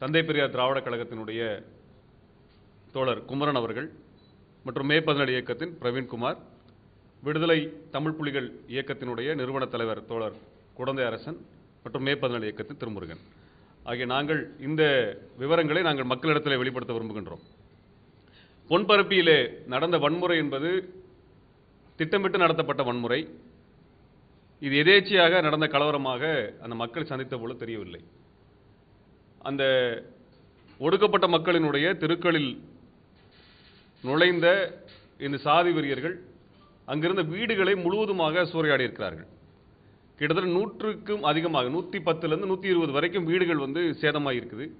தந்தை பெரியார் திராவிட கழகத்தினுடைய தோழர் குமரன் அவர்கள் மற்றும் மே பதினேழு இயக்கத்தின் பிரவீன்குமார் விடுதலை தமிழ் புலிகள் இயக்கத்தினுடைய நிறுவன தலைவர் தோழர் குடந்தை அரசன் மற்றும் மே பதினேழு இயக்கத்தின் திருமுருகன். ஆகிய நாங்கள் இந்த விவரங்களை நாங்கள் மக்களிடத்தில் வெளிப்படுத்த விரும்புகின்றோம். பொன்பரப்பியிலே நடந்த வன்முறை என்பது திட்டமிட்டு நடத்தப்பட்ட வன்முறை. இது எதேச்சியாக நடந்த கலவரமாக அந்த மக்கள் சந்தித்த போல தெரியவில்லை. அந்த ஒடுக்கப்பட்ட மக்களினுடைய தெருக்களில் நுழைந்த இந்த சாதி வெறியர்கள் அங்கிருந்த வீடுகளை முழுவதுமாக சூறையாடி இருக்கிறார்கள் கிட்டத்தட்ட நூற்றுக்கும் அதிகமாக நூற்றி பத்துலேருந்து நூற்றி இருபது வரைக்கும் வீடுகள் வந்து சேதமாக இருக்குது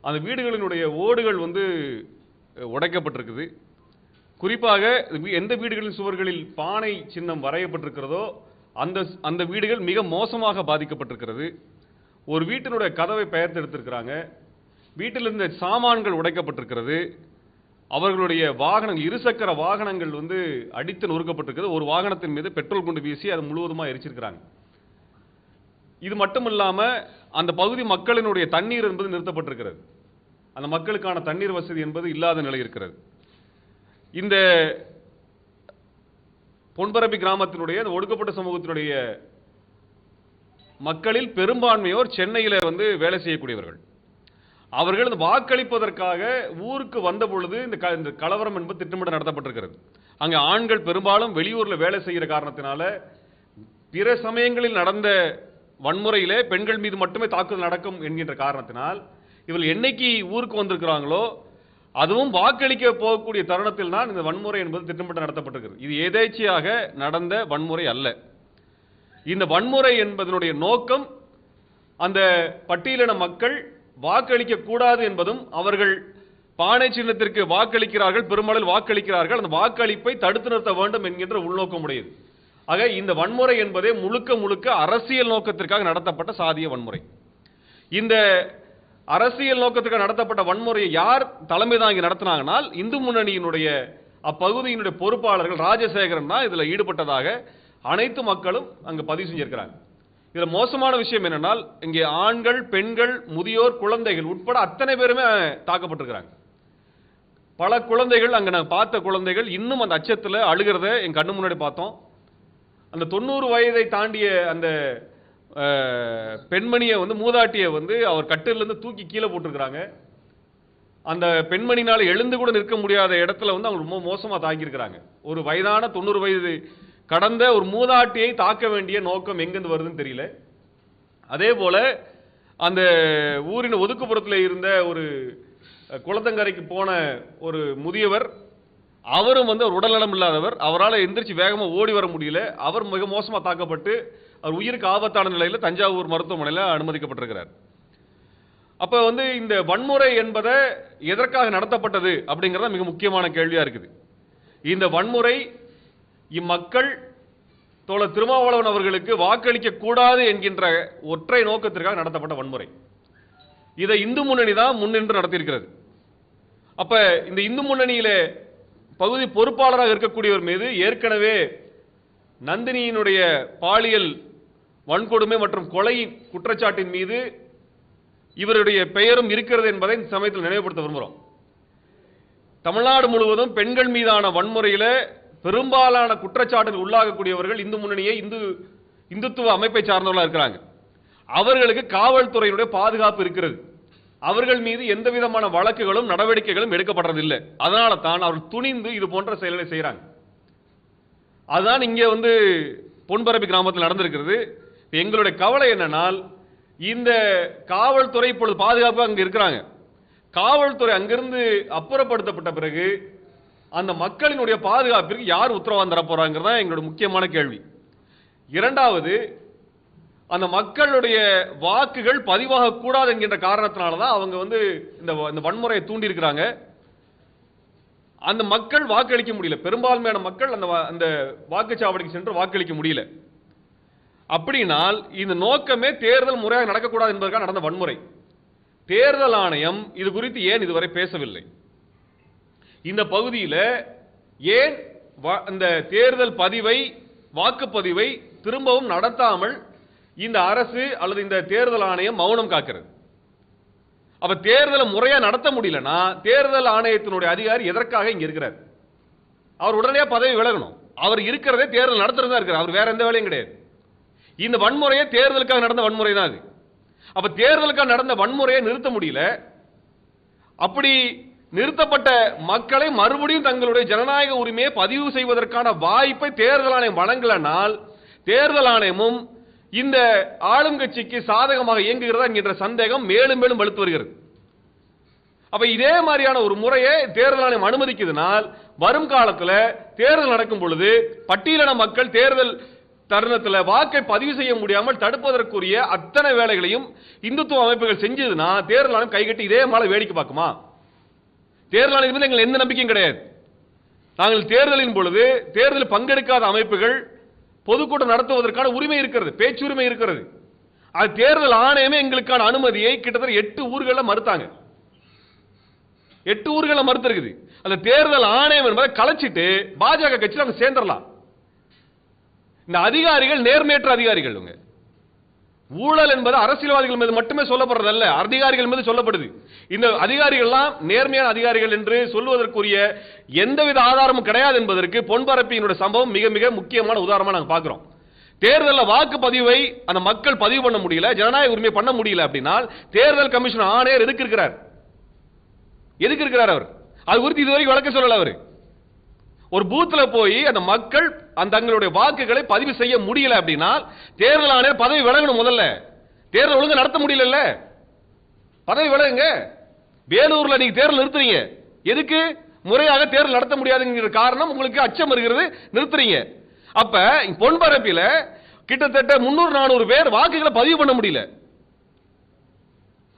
அந்த வீடுகளினுடைய ஓடுகள் வந்து உடைக்கப்பட்டிருக்குது. குறிப்பாக வீ- எந்த வீடுகளின் சுவர்களில் பானை சின்னம் வரையப்பட்டிருக்கிறதோ அந்த அந்த வீடுகள் மிக மோசமாக பாதிக்கப்பட்டிருக்கிறது. ஒரு வீட்டினுடைய கதவை பெயர்த்து எடுத்திருக்கிறாங்க வீட்டில் இருந்த சாமான்கள் உடைக்கப்பட்டிருக்கிறது. அவர்களுடைய வாகனங்கள் இருசக்கர வாகனங்கள் வந்து அடித்து நொறுக்கப்பட்டிருக்கிறது. ஒரு வாகனத்தின் மீது பெட்ரோல் கொண்டு வீசி அதை முழுவதுமாக எரிச்சிருக்கிறாங்க. இது மட்டும் இல்லாமல் அந்த பகுதி மக்களினுடைய தண்ணீர் என்பது நிறுத்தப்பட்டிருக்கிறது. அந்த மக்களுக்கான தண்ணீர் வசதி என்பது இல்லாத நிலை இருக்கிறது. இந்த பொன்பரப்பி கிராமத்தினுடைய அந்த ஒடுக்கப்பட்ட சமூகத்தினுடைய மக்களில் பெரும்பான்மையோர் சென்னையில் வந்து வேலை செய்யக்கூடியவர்கள். அவர்கள் இந்த வாக்களிப்பதற்காக ஊருக்கு வந்த பொழுது இந்த க- இந்த கலவரம் என்பது திட்டமிட நடத்தப்பட்டிருக்கிறது. அங்கே ஆண்கள் பெரும்பாலும் வெளியூரில் வேலை செய்கிற காரணத்தினால பிற சமயங்களில் நடந்த வன்முறையிலே பெண்கள் மீது மட்டுமே தாக்குதல் நடக்கும் என்கின்ற காரணத்தினால் இவர்கள் என்னைக்கு ஊருக்கு வந்திருக்கிறாங்களோ அதுவும் வாக்களிக்க போகக்கூடிய தருணத்தில் தான் இந்த வன்முறை என்பது திட்டமிட்டு நடத்தப்பட்டிருக்கிறது. இது எதேச்சையாக நடந்த வன்முறை அல்ல. இந்த வன்முறை என்பதனுடைய நோக்கம் அந்த பட்டியலின மக்கள் வாக்களிக்க கூடாது என்பதும் அவர்கள் பானை சின்னத்திற்கு வாக்களிக்கிறார்கள் பெருமளவில் வாக்களிக்கிறார்கள் அந்த வாக்களிப்பை தடுத்து நிறுத்த வேண்டும் என்கின்ற உள்நோக்கம் உடையது ஆக இந்த வன்முறை என்பதே முழுக்க முழுக்க அரசியல் நோக்கத்திற்காக நடத்தப்பட்ட சாதிய வன்முறை. இந்த அரசியல் நோக்கத்துக்காக நடத்தப்பட்ட வன்முறையை யார் தலைமை தாங்கி நடத்தினாங்கனால் இந்து முன்னணியினுடைய அப்பகுதியினுடைய பொறுப்பாளர்கள் ராஜசேகரன் தான் இதில் ஈடுபட்டதாக அனைத்து மக்களும் அங்கே பதிவு செஞ்சிருக்கிறாங்க. இதில் மோசமான விஷயம் என்னென்னால் இங்கே ஆண்கள் பெண்கள் முதியோர் குழந்தைகள் உட்பட அத்தனை பேருமே தாக்கப்பட்டிருக்கிறாங்க. பல குழந்தைகள் அங்கே நான் பார்த்த குழந்தைகள் இன்னும் அந்த அச்சத்தில் அழுகிறத என் கண்ணு முன்னாடி பார்த்தோம். அந்த தொண்ணூறு வயதை தாண்டிய அந்த பெண்மணியை வந்து மூதாட்டியை வந்து அவர் கட்டிலிருந்து தூக்கி கீழே போட்டிருக்கிறாங்க. அந்த பெண்மணினால் எழுந்து கூட நிற்க முடியாத இடத்துல வந்து அவங்க ரொம்ப மோசமாக தாக்கியிருக்கிறாங்க ஒரு வயதான தொண்ணூறு வயது கடந்த ஒரு மூதாட்டியை தாக்க வேண்டிய நோக்கம் எங்கேருந்து வருதுன்னு தெரியல. அதே போல் அந்த ஊரின் ஒதுக்குப்புறத்தில் இருந்த ஒரு குளத்தங்கரைக்கு போன ஒரு முதியவர் அவரும் வந்து ஒரு உடல்நலம் இல்லாதவர் அவரால் எந்திரிச்சு வேகமாக ஓடி வர முடியல. அவர் மிக மோசமாக தாக்கப்பட்டு அவர் உயிருக்கு ஆபத்தான நிலையில் தஞ்சாவூர் மருத்துவமனையில் அனுமதிக்கப்பட்டிருக்கிறார். அப்போ வந்து இந்த வன்முறை என்பதை எதற்காக நடத்தப்பட்டது அப்படிங்கிறத மிக முக்கியமான கேள்வியாக இருக்குது. இந்த வன்முறை இம்மக்கள் தோழர் திருமாவளவன் அவர்களுக்கு வாக்களிக்க கூடாது என்கின்ற ஒற்றை நோக்கத்திற்காக நடத்தப்பட்ட வன்முறை. இதை இந்து முன்னணி தான் முன்னின்று நடத்தியிருக்கிறது. அப்ப இந்த இந்து முன்னணியில பகுதி பொறுப்பாளராக இருக்கக்கூடியவர் மீது ஏற்கனவே நந்தினியினுடைய பாலியல் வன்கொடுமை மற்றும் கொலை குற்றச்சாட்டின் மீது இவருடைய பெயரும் இருக்கிறது என்பதை இந்த சமயத்தில் நினைவுபடுத்த விரும்புகிறோம். தமிழ்நாடு முழுவதும் பெண்கள் மீதான வன்முறையில பெரும்பாலான குற்றச்சாட்டுகள் உள்ளாகக்கூடியவர்கள் இந்து முன்னணியை இந்து இந்துத்துவ அமைப்பை சார்ந்தவர்களாக இருக்கிறாங்க. அவர்களுக்கு காவல்துறையினுடைய பாதுகாப்பு இருக்கிறது. அவர்கள் மீது எந்த விதமான வழக்குகளும் நடவடிக்கைகளும் எடுக்கப்படுறதில்லை அதனால தான் அவர்கள் துணிந்து இது போன்ற செயல்களை செய்கிறாங்க அதுதான் இங்கே வந்து பொன்பரப்பி கிராமத்தில் நடந்திருக்கிறது. எங்களுடைய கவலை என்னன்னால் இந்த காவல்துறை இப்பொழுது பாதுகாப்பு அங்கே இருக்கிறாங்க. காவல்துறை அங்கிருந்து அப்புறப்படுத்தப்பட்ட பிறகு அந்த மக்களினுடைய பாதுகாப்பிற்கு யார் உத்தரவாதம் தரப்போறாங்கிறது தான் எங்களோட முக்கியமான கேள்வி. இரண்டாவது அந்த மக்களுடைய வாக்குகள் பதிவாக கூடாது என்கின்ற காரணத்தினால தான் அவங்க வந்து இந்த வ- இந்த வன்முறையை தூண்டி இருக்கிறாங்க அந்த மக்கள் வாக்களிக்க முடியல. பெரும்பான்மையான மக்கள் அந்த அந்த வாக்குச்சாவடிக்கு சென்று வாக்களிக்க முடியல. அப்படினால் இந்த நோக்கமே தேர்தல் முறையாக நடக்கக்கூடாது என்பதற்காக நடந்த வன்முறை. தேர்தல் ஆணையம் இது குறித்து ஏன் இதுவரை பேசவில்லை? இந்த பகுதியில் ஏன் இந்த தேர்தல் பதிவை வாக்குப்பதிவை திரும்பவும் நடத்தாமல் இந்த அரசு அல்லது இந்த தேர்தல் ஆணையம் மௌனம் காக்கிறது? அப்ப தேர்தலை முறையா நடத்த முடியலன்னா தேர்தல் ஆணையத்தினுடைய அதிகாரி எதற்காக இங்க இருக்கிறார்? அவர் உடனே பதவி விலகணும். அவர் இருக்கிறதே தேர்தல் நடத்துறதா இருக்கிறார். அவர் வேற எந்த வேலையும் கிடையாது. இந்த வன்முறையே தேர்தலுக்காக நடந்த வன்முறை தான் அது. அப்ப தேர்தலுக்காக நடந்த வன்முறையை நிறுத்த முடியல. அப்படி நிறுத்தப்பட்ட மக்களை மறுபடியும் தங்களுடைய ஜனநாயக உரிமையை பதிவு செய்வதற்கான வாய்ப்பை தேர்தல் ஆணையம் வழங்கலனால் தேர்தல் ஆணையமும் இந்த ஆளுங்கட்சிக்கு சாதகமாக இயங்குகிறதா என்கின்ற சந்தேகம் மேலும் மேலும் வலுத்து வருகிறது. அப்ப இதே மாதிரியான ஒரு முறையை தேர்தல் ஆணையம் அனுமதிக்குதுனால் வரும் காலத்தில் தேர்தல் நடக்கும் பொழுது பட்டியலின மக்கள் தேர்தல் தருணத்தில் வாக்கை பதிவு செய்ய முடியாமல் தடுப்பதற்குரிய அத்தனை வேலைகளையும் இந்துத்துவ அமைப்புகள் செஞ்சதுன்னா தேர்தல் ஆணையம் கைகட்டி இதே மாதிரி வேடிக்கை பார்க்குமா? தேர்தல் எங்கள் மீது எந்த நம்பிக்கையும் கிடையாது. நாங்கள் தேர்தலின் பொழுது தேர்தலில் பங்கெடுக்காத அமைப்புகள் பொதுக்கூட்டம் நடத்துவதற்கான உரிமை இருக்கிறது பேச்சுரிமை இருக்கிறது. அது தேர்தல் ஆணையமே எங்களுக்கான அனுமதியை கிட்டத்தட்ட எட்டு ஊர்களில் மறுத்தாங்க. எட்டு ஊர்களில் மறுத்திருக்குது. அந்த தேர்தல் ஆணையம் என்பதை கலைச்சிட்டு பாஜக கட்சியில் அவங்க சேர்ந்துடலாம். இந்த அதிகாரிகள் நேர்மையற்ற அதிகாரிகள் இவங்க. ஊழல் என்பது அரசியல்வாதிகள் மீது மட்டுமே சொல்லப்படுறதல்ல அதிகாரிகள் மீது சொல்லப்படுது. இந்த அதிகாரிகள்லாம் நேர்மையான அதிகாரிகள் என்று சொல்வதற்குரிய எந்தவித ஆதாரமும் கிடையாது என்பதற்கு பொன்பரப்பியினுடைய சம்பவம் மிக மிக முக்கியமான உதாரணமாக நாங்கள் பார்க்கிறோம். தேர்தலில் வாக்குப்பதிவை அந்த மக்கள் பதிவு பண்ண முடியல ஜனநாயக உரிமை பண்ண முடியல அப்படின்னா தேர்தல் கமிஷன் ஆணையர் எதுக்கு இருக்கிறார்? எதுக்கு இருக்கிறார் அவர்? அது குறித்து இதுவரைக்கும் வழக்க சொல்லல அவர். ஒரு பூத்துல போய் அந்த மக்கள் அந்த தங்களுடைய வாக்குகளை பதிவு செய்ய முடியல அப்படின்னா தேர்தல் ஆணையர் பதவி விலகணும் முதல்ல. தேர்தல் ஒழுங்கு நடத்த முடியலல்ல. பதவி விலகுங்க. வேலூர்ல நீங்க தேர்தல் நிறுத்துறீங்க. எதுக்கு? முறையாக தேர்தல் நடத்த முடியாதுங்கிற காரணம் உங்களுக்கு அச்சம் இருக்கிறது நிறுத்துறீங்க. அப்ப பொன்பரப்பில கிட்டத்தட்ட முன்னூறு நானூறு பேர் வாக்குகளை பதிவு பண்ண முடியல.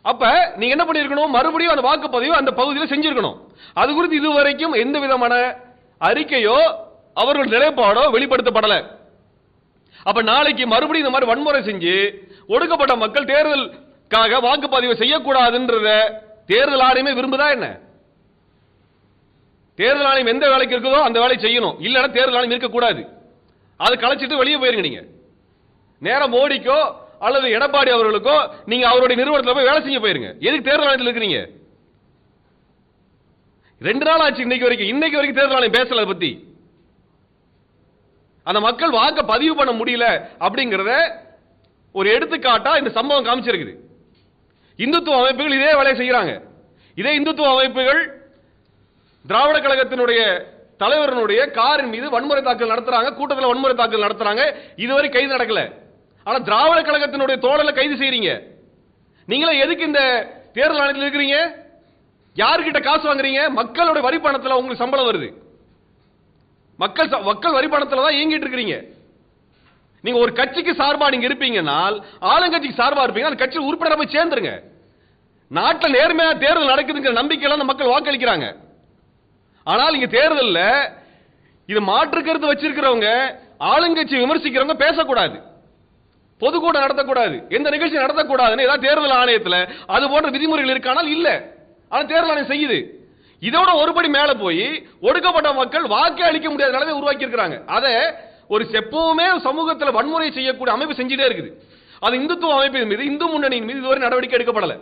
அப்ப நீங்க என்ன பண்ணிருக்கணும் மறுபடியும் அந்த வாக்குப்பதிவு அந்த பகுதியில் செஞ்சிருக்கணும். அது குறித்து இதுவரைக்கும் எந்த விதமான அறிக்கையோ அவர்கள் நிலைப்பாடோ வெளிப்படுத்தப்படல. அப்ப நாளைக்கு மறுபடியும் இந்த மாதிரி வன்முறை செஞ்சு ஒடுக்கப்பட்ட மக்கள் தேர்தலுக்காக வாக்குப்பதிவு செய்யக்கூடாதுன்றத தேர்தல் ஆணையமே விரும்புதா என்ன? தேர்தல் ஆணையம் எந்த வேலைக்கு இருக்குதோ அந்த வேலையை செய்யணும். இல்லைன்னா தேர்தல் ஆணையம் இருக்கக்கூடாது. அதை கலைச்சிட்டு வெளியே போயிருங்க நீங்க. நேரம் மோடிக்கோ அல்லது எடப்பாடி அவர்களுக்கோ நீங்க அவருடைய நிறுவனத்தில் போய் வேலை செய்ய போயிருங்க. எதுக்கு தேர்தல் ஆணையத்தில் இருக்கிறீங்க? ரெண்டு நாள் ஆச்சு இன்னைக்கு வரைக்கும். இன்னைக்கு வரைக்கும் தேர்தல் ஆணையம் பேசல அதை பத்தி. அந்த மக்கள் வாக்க பதிவு பண்ண முடியல அப்படிங்கறத ஒரு எடுத்துக்காட்டா இந்த சம்பவம் காமிச்சிருக்குது. இந்துத்துவ அமைப்புகள் இதே வேலையை செய்கிறாங்க. இதே இந்துத்துவ அமைப்புகள் திராவிட கழகத்தினுடைய தலைவரனுடைய காரின் மீது வன்முறை தாக்கல் நடத்துறாங்க கூட்டத்தில் வன்முறை தாக்கல் நடத்துறாங்க. இதுவரை கைது நடக்கல. ஆனா திராவிட கழகத்தினுடைய தோழலை கைது செய்கிறீங்க நீங்களே எதுக்கு இந்த தேர்தல் ஆணையத்தில் இருக்கிறீங்க? யார்கிட்ட காசு வாங்குறீங்க? மக்களுடைய வரி பணத்தில் உங்களுக்கு சம்பளம் வருது. மக்கள் ச- மக்கள் வரி தான் இயங்கிட்டு இருக்கிறீங்க. நீங்க ஒரு கட்சிக்கு சார்பா நீங்க இருப்பீங்கன்னால் ஆளுங்கட்சிக்கு சார்பா இருப்பீங்க அந்த கட்சியில் உறுப்பினரை போய் சேர்ந்துருங்க. நாட்டில் நேர்மையா தேர்தல் நடக்குதுங்கிற நம்பிக்கையில அந்த மக்கள் வாக்களிக்கிறாங்க. ஆனால் இங்க தேர்தலில் இது மாற்று கருத்து வச்சிருக்கிறவங்க ஆளுங்கட்சி விமர்சிக்கிறவங்க பேசக்கூடாது. பொதுக்கூட்டம் நடத்தக்கூடாது. எந்த நிகழ்ச்சி நடத்தக்கூடாதுன்னு ஏதாவது தேர்தல் ஆணையத்தில் அது போன்ற விதிமுறைகள் இருக்கானால் இல்லை. ஆனால் தேர்தல் ஆணையம் செய்யுது. இதோட ஒருபடி மேல போய் ஒடுக்கப்பட்ட மக்கள் வாக்கு அளிக்க முடியாத நிலைமை உருவாக்கி இருக்கிறாங்க அதை ஒரு எப்பவுமே சமூகத்துல வன்முறை செய்யக்கூடிய அமைப்பு செஞ்சுட்டே இருக்குது. அது இந்துத்துவ அமைப்பின் மீது இந்து முன்னணியின் மீது இதுவரை நடவடிக்கை எடுக்கப்படல.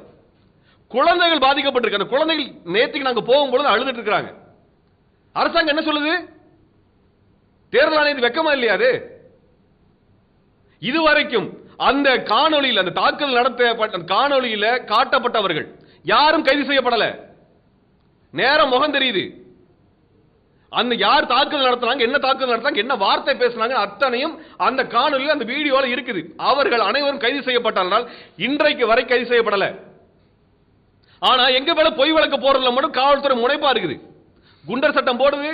குழந்தைகள் பாதிக்கப்பட்டிருக்கு. அந்த குழந்தைகள் நேற்றுக்கு நாங்க போகும்பொழுது அழுதுட்டு இருக்கிறாங்க. அரசாங்கம் என்ன சொல்லுது? தேர்தல் ஆணையத்து வெக்கமா இல்லையா அது? இதுவரைக்கும் அந்த காணொளியில் அந்த தாக்குதல் நடத்தப்பட்ட அந்த காட்டப்பட்டவர்கள் யாரும் கைது செய்யப்படல. நேரம் முகம் தெரியுது. அந்த யார் தாக்குதல் நடத்துனாங்க என்ன தாக்குதல் நடத்துனாங்க என்ன வார்த்தை பேசுனாங்க அத்தனையும் அந்த காணொலியில் அந்த வீடியோவில் இருக்குது. அவர்கள் அனைவரும் கைது செய்யப்பட்டால் இன்றைக்கு வரை கைது செய்யப்படல. ஆனா எங்க மேல பொய் வழக்கு போறதுல மட்டும் காவல்துறை முனைப்பா இருக்குது. குண்டர் சட்டம் போடுது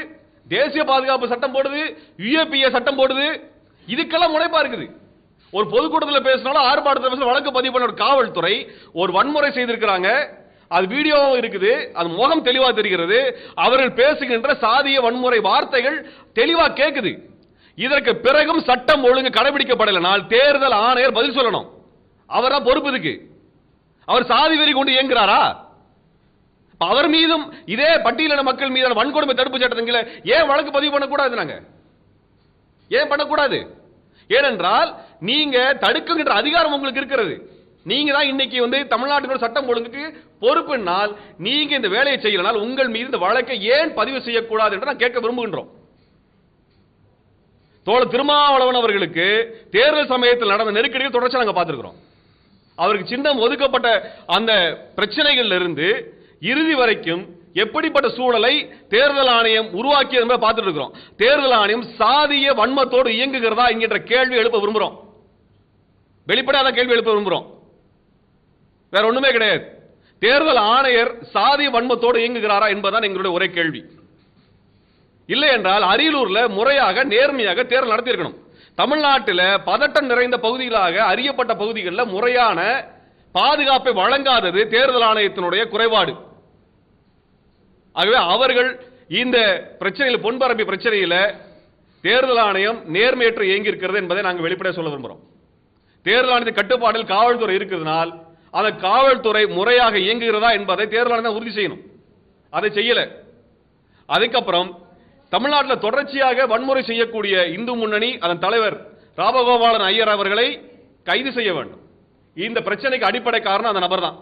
தேசிய பாதுகாப்பு சட்டம் போடுது யுஏபிஏ சட்டம் போடுது. இதுக்கெல்லாம் முனைப்பா இருக்குது. ஒரு பொதுக்கூட்டத்தில் பேசினாலும் ஆர்ப்பாட்டத்தில் பேசினாலும் வழக்கு பதிவு பண்ண ஒரு காவல்துறை ஒரு வன்முறை செய்திருக்கிறாங்க. அது வீடியோவும் இருக்குது அது முகம் தெளிவாக தெரிகிறது அவர்கள் பேசுகின்ற சாதிய வன்முறை வார்த்தைகள் தெளிவாக கேட்குது இதற்கு பிறகும் சட்டம் ஒழுங்கு கடைபிடிக்கப்படலைனால் தேர்தல் ஆணையர் பதில் சொல்லணும். அவரா பொறுப்பு இதுக்கு. அவர் சாதி வெறி கொண்டு இயங்குறாரா? அவர் மீதும் இதே பட்டியலின மக்கள் மீதான வன்கொடுமை தடுப்பு சட்டத்தின் ஏன் வழக்கு பதிவு பண்ணக்கூடாது நாங்க? ஏன் பண்ணக்கூடாது? ஏனென்றால் நீங்க தடுக்குங்கிற அதிகாரம் உங்களுக்கு இருக்கிறது. நீங்க தான் இன்னைக்கு வந்து தமிழ்நாட்டினோட சட்டம் ஒழுங்குக்கு பொறுப்புனால் நீங்க இந்த வேலையை செய்யலனால் உங்கள் மீது இந்த வழக்கை ஏன் பதிவு செய்யக்கூடாது என்று நான் கேட்க விரும்புகின்றோம். தோழ திருமாவளவன் அவர்களுக்கு தேர்தல் சமயத்தில் நடந்த நெருக்கடியை தொடர்ச்சி நாங்கள் பார்த்திருக்கிறோம். அவருக்கு சின்னம் ஒதுக்கப்பட்ட அந்த பிரச்சனைகள்ல இருந்து இறுதி வரைக்கும் எப்படிப்பட்ட சூழலை தேர்தல் ஆணையம் உருவாக்கியது என்பதை பார்த்துட்டு இருக்கிறோம் தேர்தல் ஆணையம் சாதிய வன்மத்தோடு இயங்குகிறதா என்கின்ற கேள்வி எழுப்ப விரும்புகிறோம். வெளிப்படையான கேள்வி எழுப்ப விரும்புகிறோம். வேற ஒண்ணுமே கிடையாது. தேர்தல் ஆணையர் சாதி வன்மத்தோடு இயங்குகிறாரா என்பதுதான் எங்களுடைய ஒரே கேள்வி. இல்லை என்றால் அரியலூர்ல முறையாக நேர்மையாக தேர்தல் நடத்தியிருக்கணும். தமிழ்நாட்டில் பதட்டம் நிறைந்த பகுதிகளாக அறியப்பட்ட பகுதிகளில் முறையான பாதுகாப்பை வழங்காதது தேர்தல் ஆணையத்தினுடைய குறைபாடு. ஆகவே அவர்கள் இந்த பிரச்சனையில் பொன்பரப்பி பிரச்சனையில் தேர்தல் ஆணையம் நேர்மையற்று இயங்கியிருக்கிறது என்பதை நாங்கள் வெளிப்படையாக சொல்ல விரும்புகிறோம் தேர்தல் ஆணையத்தின் கட்டுப்பாட்டில் காவல்துறை இருக்கிறதுனால் அதை காவல்துறை முறையாக இயங்குகிறதா என்பதை தேர்தல் ஆணையம் உறுதி செய்யணும். அதை செய்யல. அதுக்கப்புறம் தமிழ்நாட்டில் தொடர்ச்சியாக வன்முறை செய்யக்கூடிய இந்து முன்னணி அதன் தலைவர் ராமகோபாலன் ஐயர் அவர்களை கைது செய்ய வேண்டும். இந்த பிரச்சனைக்கு அடிப்படை காரணம் அந்த நபர் தான்.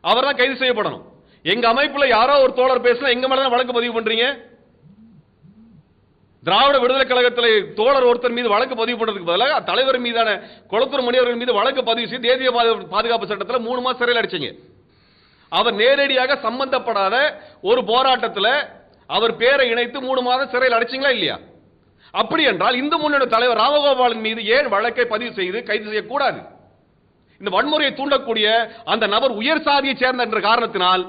அவர் தான் கைது செய்யப்படணும். எங்க அமைப்புல யாரோ ஒரு தோழர் பேசினா எங்க மேல தான் வழக்கு பதிவு பண்றீங்க? திராவிட விடுதலை கழகத்தில் தோழர் ஒருத்தர் மீது வழக்கு பதிவு பண்ணுறதுக்கு பதிலாக தலைவர் மீதான குளத்தூர் மணியவர்கள் மீது வழக்கு பதிவு செய்து தேசிய பாதுகாப்பு சட்டத்தில் மூணு மாதம் சிறையில் அடிச்சிங்க. அவர் நேரடியாக சம்பந்தப்படாத ஒரு போராட்டத்தில் அவர் பேரை இணைத்து மூணு மாதம் சிறையில் அடைச்சிங்களா இல்லையா? அப்படி என்றால் இந்து முன்னணி தலைவர் ராமகோபாலன் மீது ஏன் வழக்கை பதிவு செய்து கைது செய்யக்கூடாது? இந்த வன்முறையை தூண்டக்கூடிய அந்த நபர் உயர் சாதியை சேர்ந்த என்ற காரணத்தினால்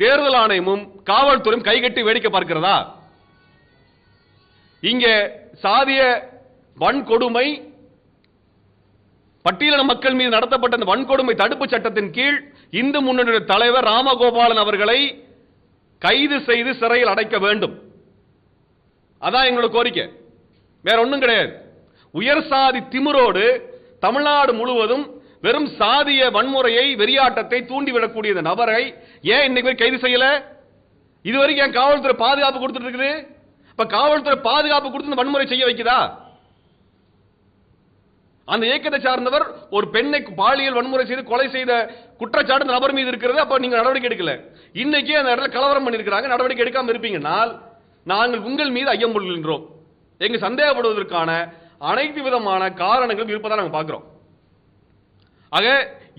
தேர்தல் ஆணையமும் காவல்துறையும் கைகட்டி வேடிக்கை பார்க்கிறதா? இங்கே சாதிய வன்கொடுமை பட்டியலின மக்கள் மீது நடத்தப்பட்ட அந்த வன்கொடுமை தடுப்பு சட்டத்தின் கீழ் இந்து முன்னணியுடைய தலைவர் ராமகோபாலன் அவர்களை கைது செய்து சிறையில் அடைக்க வேண்டும். அதான் எங்களோட கோரிக்கை. வேற ஒன்றும் கிடையாது. உயர் சாதி திமிரோடு தமிழ்நாடு முழுவதும் வெறும் சாதிய வன்முறையை வெறியாட்டத்தை தூண்டிவிடக்கூடிய நபரை ஏன் இன்னைக்கு கைது செய்யல? இதுவரைக்கும் என் காவல்துறை பாதுகாப்பு கொடுத்துட்டு இருக்குது. இப்ப காவல்துறை பாதுகாப்பு கொடுத்து இந்த வன்முறை செய்ய வைக்குதா? அந்த இயக்கத்தை சார்ந்தவர் ஒரு பெண்ணை பாலியல் வன்முறை செய்து கொலை செய்த குற்றச்சாட்டு அந்த நபர் மீது இருக்கிறது அப்ப நீங்க நடவடிக்கை எடுக்கல. இன்னைக்கு அந்த இடத்துல கலவரம் பண்ணிருக்கிறாங்க நடவடிக்கை எடுக்காம இருப்பீங்கனால் நாங்கள் உங்கள் மீது ஐயம் கொள்கின்றோம். எங்க சந்தேகப்படுவதற்கான அனைத்து விதமான காரணங்களும் இருப்பதா நாங்கள் பார்க்கிறோம். ஆக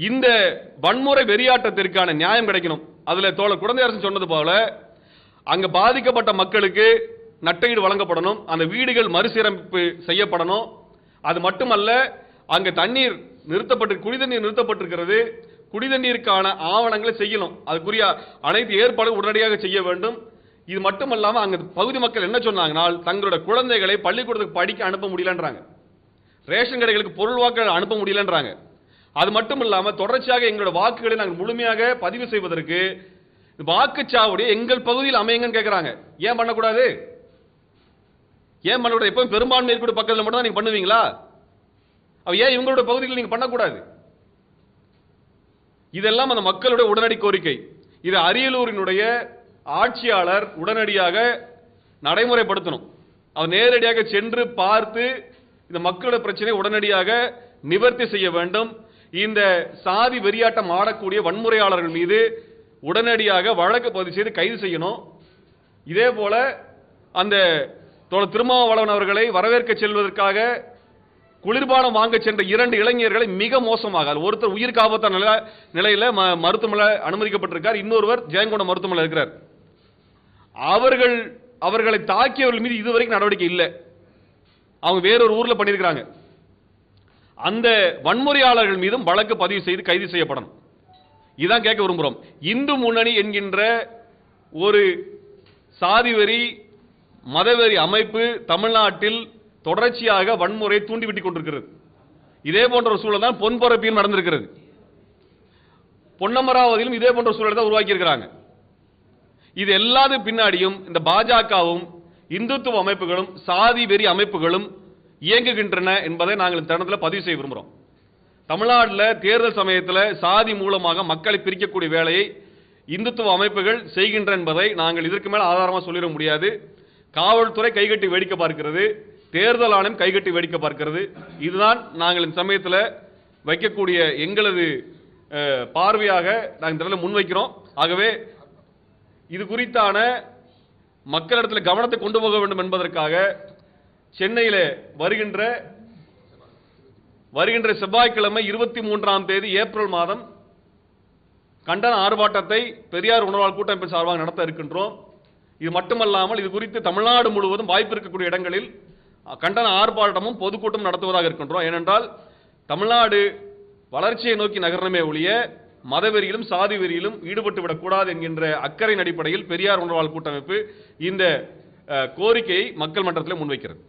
இந்த வன்முறை வெறியாட்டத்திற்கான நியாயம் கிடைக்கணும். அதுல தோழர் அரசு சொன்னது போல அங்க பாதிக்கப்பட்ட மக்களுக்கு நட்டையீடு வழங்கப்படணும் அந்த வீடுகள் மறுசீரமைப்பு செய்யப்படணும். அது மட்டுமல்ல அங்கே தண்ணீர் நிறுத்தப்பட்டு குடிதண்ணீர் நிறுத்தப்பட்டிருக்கிறது. குடிதண்ணீருக்கான ஆவணங்களை செய்யணும். அதுக்குரிய அனைத்து ஏற்பாடும் உடனடியாக செய்ய வேண்டும். இது மட்டுமல்லாம அங்கே பகுதி மக்கள் என்ன சொன்னாங்கன்னா தங்களோட குழந்தைகளை பள்ளிக்கூடத்துக்கு படிக்க அனுப்ப முடியலன்றாங்க. ரேஷன் கடைகளுக்கு பொருள் வாக்குகள் அனுப்ப முடியலன்றாங்க. அது மட்டும் இல்லாமல் தொடர்ச்சியாக எங்களோட வாக்குகளை நாங்கள் முழுமையாக பதிவு செய்வதற்கு வாக்குச்சாவடி எங்கள் பகுதியில் அமையுங்கன்னு கேட்குறாங்க ஏன் பண்ணக்கூடாது? ஏன் பண்ணக்கூடாது எப்பவும் பெரும்பான்மை இருக்கக்கூடிய பக்கத்தில் மட்டும் தான் பண்ணுவீங்களா? அவ ஏன் இவங்களோட பகுதிகளில் நீங்கள் பண்ணக்கூடாது? இதெல்லாம் அந்த மக்களுடைய உடனடி கோரிக்கை. இது அரியலூரினுடைய ஆட்சியாளர் உடனடியாக நடைமுறைப்படுத்தணும். அவர் நேரடியாக சென்று பார்த்து இந்த மக்களுடைய பிரச்சனையை உடனடியாக நிவர்த்தி செய்ய வேண்டும். இந்த சாதி வெறியாட்டம் ஆடக்கூடிய வன்முறையாளர்கள் மீது உடனடியாக வழக்கு பதிவு செய்து கைது செய்யணும். இதே போல அந்த தோழர் திருமாவளவன் அவர்களை வரவேற்க செல்வதற்காக குளிர்பானம் வாங்க சென்ற இரண்டு இளைஞர்களை மிக மோசமாக ஒருத்தர் உயிருக்கு ஆபத்தான நில ம- மருத்துவமனை அனுமதிக்கப்பட்டிருக்கார். இன்னொருவர் ஜெயங்கொண்டம் மருத்துவமனை இருக்கிறார். அவர்கள் அவர்களை தாக்கியவர்கள் மீது இதுவரைக்கும் நடவடிக்கை இல்லை. அவங்க வேறொரு ஊரில் பண்ணியிருக்கிறாங்க. அந்த வன்முறையாளர்கள் மீதும் வழக்கு பதிவு செய்து கைது செய்யப்படணும். இதான் கேட்க விரும்புகிறோம் இந்து முன்னணி என்கின்ற ஒரு சாதிவெறி மதவெறி அமைப்பு தமிழ்நாட்டில் தொடர்ச்சியாக வன்முறை தூண்டிவிட்டுக் கொண்டிருக்கிறது. இதே போன்ற ஒரு சூழல் தான் பொன்பரப்பியும் நடந்திருக்கிறது. பொன்னமராவதியிலும் இதே போன்ற சூழலை தான் உருவாக்கி இருக்கிறாங்க இது எல்லாது பின்னாடியும் இந்த பாஜகவும் இந்துத்துவ அமைப்புகளும் சாதி வெறி அமைப்புகளும் இயங்குகின்றன என்பதை நாங்கள் இந்த தருணத்தில் பதிவு செய்ய விரும்புகிறோம் தமிழ்நாட்டில் தேர்தல் சமயத்தில் சாதி மூலமாக மக்களை பிரிக்கக்கூடிய வேலையை இந்துத்துவ அமைப்புகள் செய்கின்றன என்பதை நாங்கள் இதற்கு மேல் ஆதாரமாக சொல்லிட முடியாது. காவல்துறை கைகட்டி வேடிக்கை பார்க்கிறது தேர்தல் ஆணையம் கைகட்டி வேடிக்கை பார்க்கிறது. இதுதான் நாங்கள் இந்த சமயத்தில் வைக்கக்கூடிய எங்களது பார்வையாக நாங்கள் இந்த இடத்துல முன்வைக்கிறோம். ஆகவே இது குறித்தான மக்களிடத்தில் கவனத்தை கொண்டு போக வேண்டும் என்பதற்காக சென்னையில் வருகின்ற வருகின்ற செவ்வாய்க்கிழமை இருபத்தி மூன்றாம் தேதி ஏப்ரல் மாதம் கண்டன ஆர்ப்பாட்டத்தை பெரியார் உணர்வாளர் கூட்டமைப்பு சார்பாக நடத்த இருக்கின்றோம். இது மட்டுமல்லாமல் இது குறித்து தமிழ்நாடு முழுவதும் வாய்ப்பு இருக்கக்கூடிய இடங்களில் கண்டன ஆர்ப்பாட்டமும் பொதுக்கூட்டம் நடத்துவதாக இருக்கின்றோம். ஏனென்றால் தமிழ்நாடு வளர்ச்சியை நோக்கி நகரணமே ஒழிய மதவெறியிலும் சாதி வெறியிலும் ஈடுபட்டு விடக்கூடாது என்கின்ற அக்கறையின் அடிப்படையில் பெரியார் உணர்வால் கூட்டமைப்பு இந்த கோரிக்கையை மக்கள் மன்றத்தில் முன்வைக்கிறது.